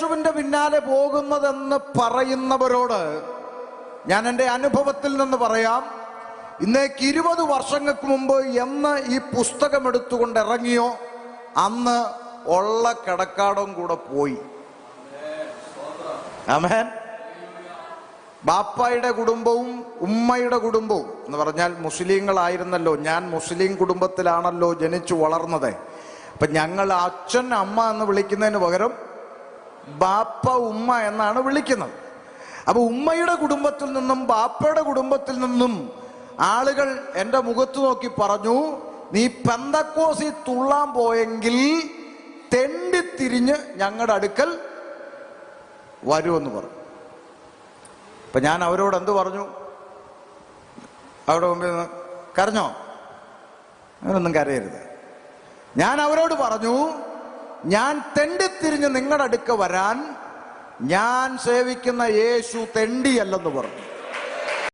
യേശുവിന്റെ പിന്നാലെ പോകുന്നതെന്ന് പറയുന്നവരോട് ഞാൻ എന്റെ അനുഭവത്തിൽ നിന്ന് പറയാം. ഇന്നേക്ക് ഇരുപത് വർഷങ്ങൾക്ക് മുമ്പ് എന്ന് ഈ പുസ്തകം എടുത്തുകൊണ്ട് ഇറങ്ങിയോ അന്ന് ഉള്ള കിടക്കാടും കൂടെ പോയി. ആമേൻ. ബാപ്പായുടെ കുടുംബവും ഉമ്മയുടെ കുടുംബവും എന്ന് പറഞ്ഞാൽ മുസ്ലിങ്ങളായിരുന്നല്ലോ. ഞാൻ മുസ്ലിം കുടുംബത്തിലാണല്ലോ ജനിച്ചു വളർന്നത്. അപ്പൊ ഞങ്ങൾ അച്ഛൻ അമ്മ എന്ന് വിളിക്കുന്നതിന് പകരം ബാപ്പ ഉമ്മ എന്നാണ് വിളിക്കുന്നത്. അപ്പൊ ഉമ്മയുടെ കുടുംബത്തിൽ നിന്നും ബാപ്പയുടെ കുടുംബത്തിൽ നിന്നും ആളുകൾ എന്റെ മുഖത്ത് നോക്കി പറഞ്ഞു നീ പെന്തക്കോസി തുള്ളാൻ പോയെങ്കിൽ തെണ്ടിത്തിരിഞ്ഞ് ഞങ്ങളുടെ അടുക്കൽ വരുമെന്ന് പറഞ്ഞു. അപ്പൊ ഞാൻ അവരോട് എന്ത് പറഞ്ഞു? അവരുടെ മുമ്പിൽ നിന്ന് കരഞ്ഞോ? അങ്ങനൊന്നും കരയരുത്. ഞാൻ അവരോട് പറഞ്ഞു ഞാൻ തെണ്ടിത്തിരിഞ്ഞ് നിങ്ങളുടെ അടുക്ക വരാൻ ഞാൻ സേവിക്കുന്ന യേശു തെണ്ടിയല്ലെന്ന് പറഞ്ഞു.